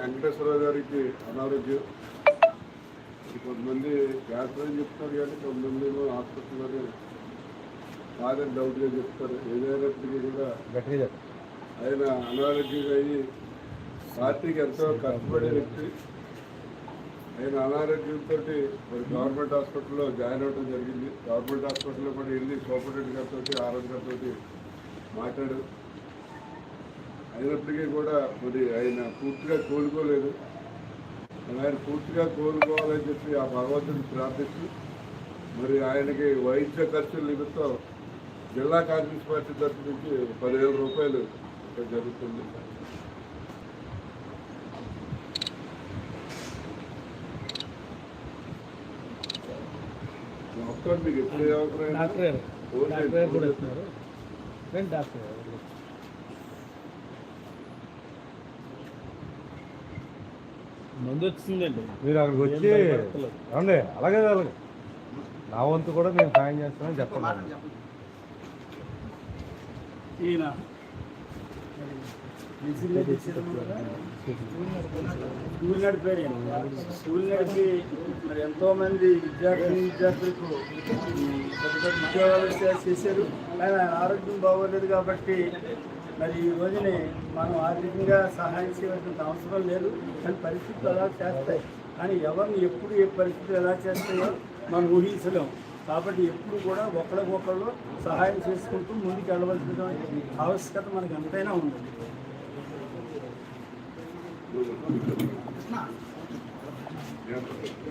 వెంకటేశ్వరరావు గారికి అనారోగ్యం. కొంతమంది క్యాన్సర్ అని చెప్తారు కానీ కొంతమంది ఏమో హాస్పిటల్లోనే కాదని డౌట్గా చెప్తారు. ఏదైనప్పటికీ కూడా ఆయన అనారోగ్యంగా అయ్యి పార్టీకి ఎంతో కష్టపడే వ్యక్తి. ఆయన అనారోగ్యంతో మరి గవర్నమెంట్ హాస్పిటల్లో జాయిన్ అవ్వడం జరిగింది. గవర్నమెంట్ హాస్పిటల్లో కూడా వెళ్ళి సూపరింటెండెంట్ గారితో ఆరోగ్య గారితో మాట్లాడు అయినప్పటికీ కూడా మరి ఆయన పూర్తిగా కోలుకోలేదు. ఆయన పూర్తిగా కోలుకోవాలని చెప్పి ఆ భగవంతుని ప్రార్థిస్తూ మరి ఆయనకి వైద్య ఖర్చుల నిమిత్తం జిల్లా కాంగ్రెస్ పార్టీ తరఫు నుంచి పదివేల రూపాయలు జరుగుతుంది. ఒక్కరు మీకు ఎప్పుడు డాక్టర్. డాక్టర్? మందు వచ్చిందండి మీరు అక్కడికి వచ్చి. ఏమండి అలాగే అలాగే నా వంతు కూడా నేను సాయం చేస్తానని చెప్పండి ఈయన స్కూల్ నడిపారు. స్కూల్ నడిపి మరి ఎంతో మంది విద్యార్థి విద్యార్థులకు పెద్ద పెద్ద ఉద్యోగాలు చేశారు. ఆయన ఆరోగ్యం బాగోలేదు కాబట్టి మరి ఈ రోజుని మనం ఆర్థికంగా సహాయం చేయవలసిన అవసరం లేదు కానీ పరిస్థితులు అలా చేస్తాయి. కానీ ఎవరిని ఎప్పుడు ఏ పరిస్థితులు ఎలా చేస్తాయో మనం ఊహించలేం. కాబట్టి ఎప్పుడు కూడా ఒకరికొకరు సహాయం చేసుకుంటూ ముందుకు వెళ్ళవలసిన ఆవశ్యకత మనకు ఎంతైనా ఉంది. Yeah.